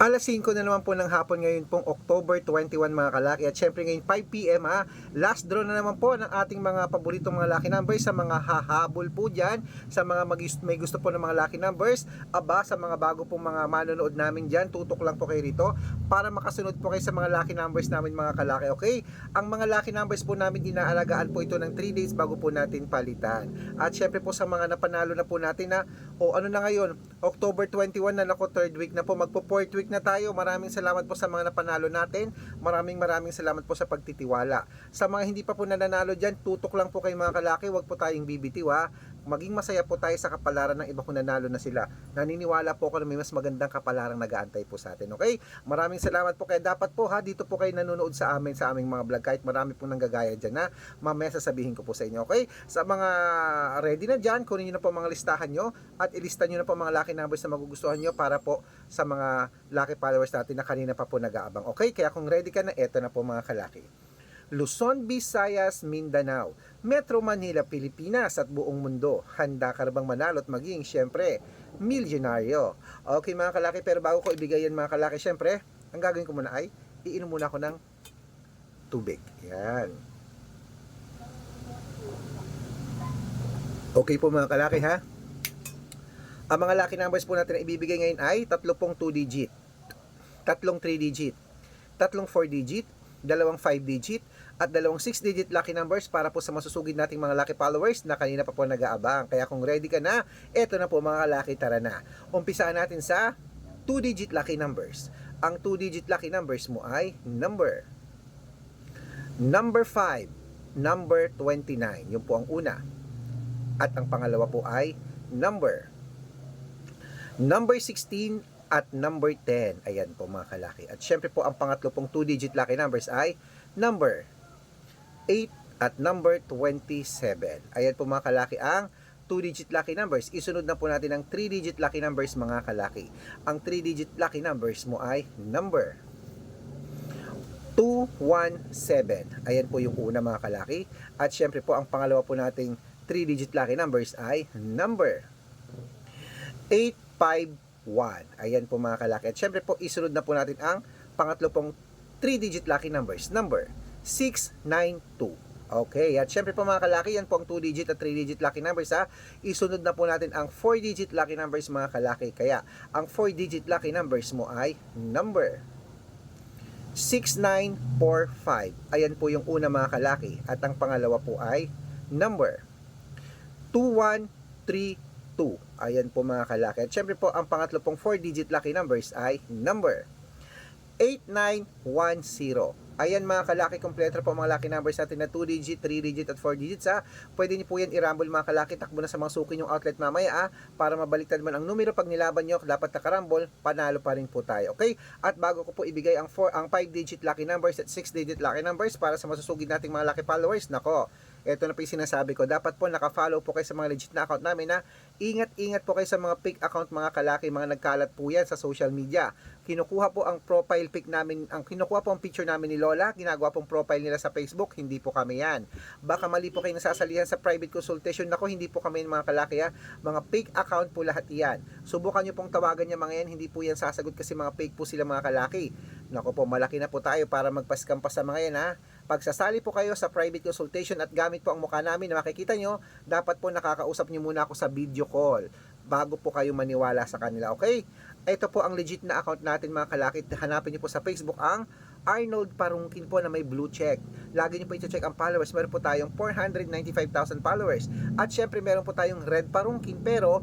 Alas 5 na naman po ng hapon ngayon pong October 21 mga kalaki. At syempre ngayon 5pm ha last draw na naman po ng ating mga paboritong mga lucky numbers sa mga hahabol po dyan. Sa mga magis- may gusto po ng mga lucky numbers aba sa mga bago pong mga manonood namin dyan tutok lang po kayo rito para makasunod po kayo sa mga lucky numbers namin mga kalaki okay? Ang mga lucky numbers po namin inaalagaan po ito ng 3 days bago po natin palitan. At syempre po sa mga napanalo na po natin na o ano na ngayon October 21 na nako third week na po magpo fourth week na tayo. Maraming salamat po sa mga napanalo natin. Maraming maraming salamat po sa pagtitiwala. Sa mga hindi pa po nananalo dyan tutok lang po kayo mga kalaki. Wag po tayong bibitiw ha maging masaya po tayo sa kapalaran ng iba kung nanalo na sila. Naniniwala po ako na may mas magandang kapalarang nag-aantay po sa atin okay? Maraming salamat po kaya dapat po ha? Dito po kayo nanonood sa amin sa aming mga vlog. Kahit marami pong nanggagaya dyan na mamaya sasabihin ko po sa inyo okay? Sa mga ready na dyan kunin nyo na po mga listahan nyo at ilista nyo na po mga lucky numbers na magugustuhan nyo para po sa mga lucky followers natin na kanina pa po nag-aabang okay? Kaya kung ready ka na eto na po mga kalaki Luzon, Visayas, Mindanao, Metro Manila, Pilipinas at buong mundo. Handa ka na bang manalo at maging, syempre, milyonaryo. Okay mga kalaki, pero bago ko ibigay yan mga kalaki, syempre, ang gagawin ko muna ay, iinom muna ako ng tubig. Yan. Okay po mga kalaki ha. Ang mga lucky numbers po natin na ibibigay ngayon ay tatlong 2 digit, tatlong 3 digit, tatlong 4 digit, dalawang 5 digit, at dalawang 6 digit lucky numbers para po sa masusugid nating mga lucky followers na kanina pa po nag-aabang. Kaya kung ready ka na, eto na po mga lucky tara na. Umpisaan natin sa 2 digit lucky numbers. Ang 2 digit lucky numbers mo ay number number 5, number 29. Yun po ang una. At ang pangalawa po ay number number 16 at number 10. Ayan po mga kalaki. At syempre po ang pangatlo pong 2 digit lucky numbers ay number 8 at number 27. Ayan po mga kalaki ang 2 digit lucky numbers. Isunod na po natin ang 3 digit lucky numbers mga kalaki. Ang 3 digit lucky numbers mo ay number 217. Ayan po yung una mga kalaki. At syempre po ang pangalawa po nating 3 digit lucky numbers ay number 851. Ayan po mga kalaki. At syempre po isunod na po natin ang pangatlo pong 3 digit lucky numbers. Number 692. Okay, at syempre po mga kalaki, yan po ang 2 digit at 3 digit lucky numbers ha. Isunod na po natin ang 4 digit lucky numbers mga kalaki. Kaya, ang 4 digit lucky numbers mo ay number 6945. Ayan po yung una mga kalaki. At ang pangalawa po ay number 2132. Ayan po mga kalaki. At syempre po, ang pangatlo pong 4 digit lucky numbers ay number 8910. Ayan mga kalaki, kompleto po mga lucky numbers natin na 2 digit, 3 digit at 4 digits ha. Pwede niyo po yan i-rumble mga kalaki, takbo na sa mga suki yung outlet mamaya ha, para mabaliktad man ang numero pag nilaban nyo, dapat nakarambol, panalo pa rin po tayo. Okay? At bago ko po ibigay ang 4 ang 5 digit lucky numbers at 6 digit lucky numbers para sa masusugid nating mga lucky followers, nako. Ito na po yung sinasabi ko. Dapat po naka-follow po kayo sa mga legit na account namin na ingat-ingat po kayo sa mga fake account mga kalaki, mga nagkalat po yan sa social media. Kinukuha po ang profile pic namin, ang kinukuha po ang picture namin ni Lola, ginagawa pong profile nila sa Facebook, hindi po kami yan. Baka mali po kayo nasasalihan sa private consultation. Nako, hindi po kami mga kalaki ha. Mga fake account po lahat yan. Subukan nyo pong tawagan niya mga yan, hindi po yan sasagot kasi mga fake po sila mga kalaki. Nako po, malaki na po tayo para magpaskam pa sa mga yan ha. Pagsasali po kayo sa private consultation at gamit po ang mukha namin na makikita nyo, dapat po nakakausap nyo muna ako sa video call bago po kayo maniwala sa kanila, okay? Ito po ang legit na account natin mga kalakit. Hanapin nyo po sa Facebook ang Arnold Parungkin po na may blue check. Lagi nyo po ito-check ang followers. Meron po tayong 495,000 followers. At syempre meron po tayong Red Parungkin pero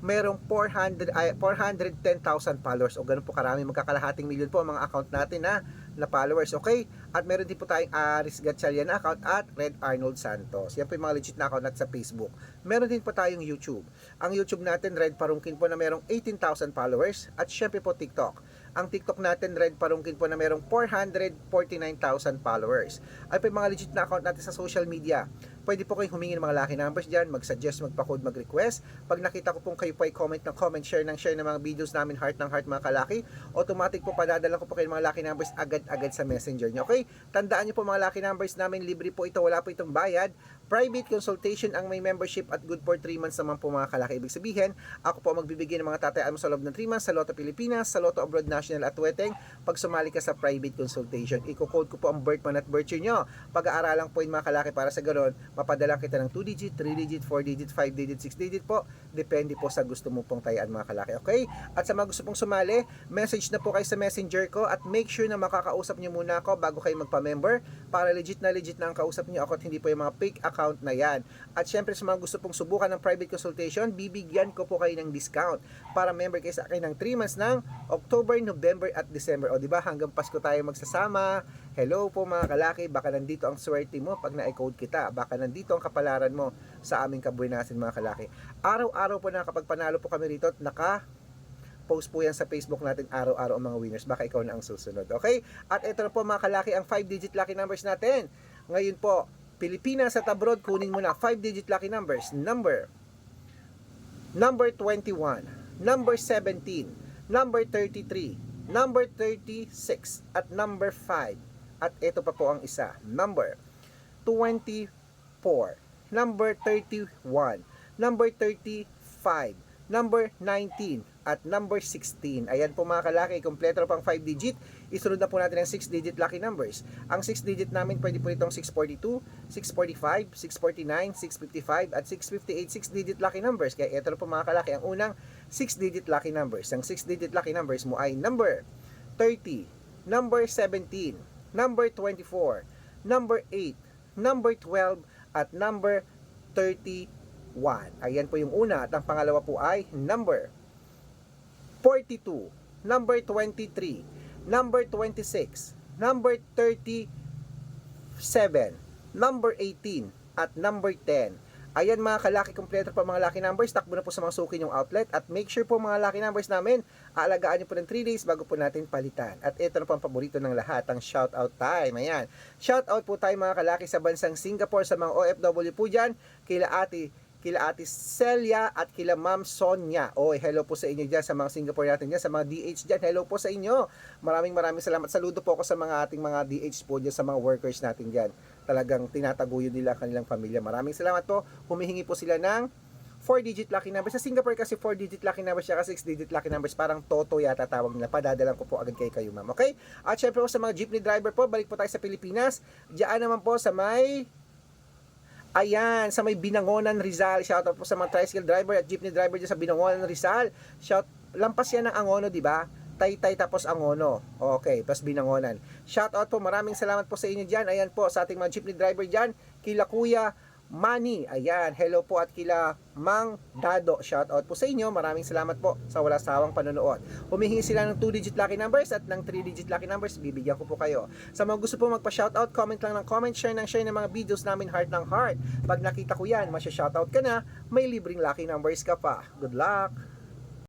merong 400 ay 410,000 followers o ganun po karami magkakalahating milyon po ang mga account natin na na followers. Okay? At meron din po tayong Aris Gatchalian account at Red Arnold Santos. Yan po yung mga legit na account natin sa Facebook. Meron din po tayong YouTube. Ang YouTube natin Red Parungkin po na merong 18,000 followers. At syempre po TikTok. Ang TikTok natin Red Parungkin po na merong 449,000 followers. Ay po yung mga legit na account natin sa social media pwede po kayong humingi ng mga lucky numbers dyan, mag-suggest, magpa-code, mag-request. Pag nakita ko pong kayo po ay comment ng comment, share ng share ng mga videos namin, heart ng heart mga kalaki, automatic po padadala ko po kayo ng mga lucky numbers agad-agad sa messenger nyo. Okay? Tandaan nyo po mga lucky numbers namin, libre po ito, wala po itong bayad. Private consultation ang may membership at good for 3 months naman po mga kalaki. Ibig sabihin, ako po magbibigay ng mga tatayaan mo sa loob ng 3 months sa Lotto Pilipinas, sa Lotto Abroad na national at weteng pag sumali ka sa private consultation. Iko-code ko po ang birth month at birth year nyo. Pag-aaralan po yun mga kalaki para sa ganoon, mapadala kita ng 2 digit, 3 digit, 4 digit, 5 digit, 6 digit po. Depende po sa gusto mo pong tayaan mga kalaki. Okay? At sa mga gusto pong sumali, message na po kayo sa messenger ko at make sure na makakausap nyo muna ako bago kayo magpa-member para legit na legit na ang kausap nyo ako at hindi po yung mga fake account na yan. At syempre sa mga gusto pong subukan ng private consultation, bibigyan ko po kayo ng discount para member kayo sa akin ng 3 months ng October, November at December. O di ba hanggang Pasko tayo magsasama. Hello po mga kalaki, baka nandito ang swerte mo pag na-code kita. Baka nandito ang kapalaran mo sa aming kabuinasin mga kalaki. Araw-araw po na kapag panalo po kami rito, naka post po yan sa Facebook natin araw-araw ang mga winners. Baka ikaw na ang susunod. Okay? At ito na po mga kalaki ang 5-digit lucky numbers natin. Ngayon po, Pilipinas at abroad, kunin mo na 5-digit lucky numbers. Number number 21, number 17, number 33, number 36, at number 5. At ito pa po ang isa, number 24, number 31, number 35, number 19, at number 16. Ayan po mga kalaki, kompleto pang 5 digit. Isunod na po natin ang 6 digit lucky numbers. Ang 6 digit namin pwede po itong 642, 645, 649, 655 at 658 6 digit lucky numbers. Kaya ito po mga kalaki ang unang 6 digit lucky numbers. Ang 6 digit lucky numbers mo ay number 30, number 17, number 24, number 8, number 12 at number 31. Ayan po yung una at ang pangalawa po ay number 42, number 23, number 26, number 37, number 18, at number 10. Ayan mga kalaki kompleto pa mga lucky numbers. Takbo na po sa mga suki yung outlet. At make sure po mga lucky numbers namin, aalagaan nyo po ng 3 days bago po natin palitan. At ito na po ang paborito ng lahat, ang shout out time. Ayan. Shout out po tayo mga kalaki sa bansang Singapore, sa mga OFW po dyan, kila ate kila Ate Celia at kila Ma'am Sonia. Oy, hello po sa inyo diyan sa mga Singapore natin diyan, sa mga DH diyan. Hello po sa inyo. Maraming maraming salamat. Saludo po ako sa mga ating mga DH po diyan sa mga workers natin diyan. Talagang tinataguyod nila kanilang pamilya. Maraming salamat po. Humihingi po sila ng 4-digit lucky numbers. Sa Singapore kasi 4-digit lucky numbers siya kasi 6-digit lucky numbers. Parang toto yata tawag nila. Padadalan ko po agad kay kayo ma'am. Okay? At syempre po sa mga jeepney driver po, balik po tayo sa Pilipinas. Diyan naman po sa may Ayan, sa may Binangonan Rizal. Shoutout po sa mga tricycle driver at jeepney driver dyan sa Binangonan Rizal. Shout, lampas yan ng Angono, di ba? Taytay tapos Angono. Okay, tapos Binangonan. Shoutout po, maraming salamat po sa inyo dyan. Ayan po, sa ating mga jeepney driver dyan. Kila Kuya Manny. Ayan, hello po at kila Mang Dado. Shoutout po sa inyo. Maraming salamat po sa wala sawang panonood. Humihingi sila ng 2-digit lucky numbers at ng 3-digit lucky numbers. Bibigyan ko po kayo. Sa mga gusto po magpa-shoutout, comment lang ng comment, share ng share ng mga videos namin heart ng heart. Pag nakita ko yan, masya-shoutout ka na, may libreng lucky numbers ka pa. Good luck!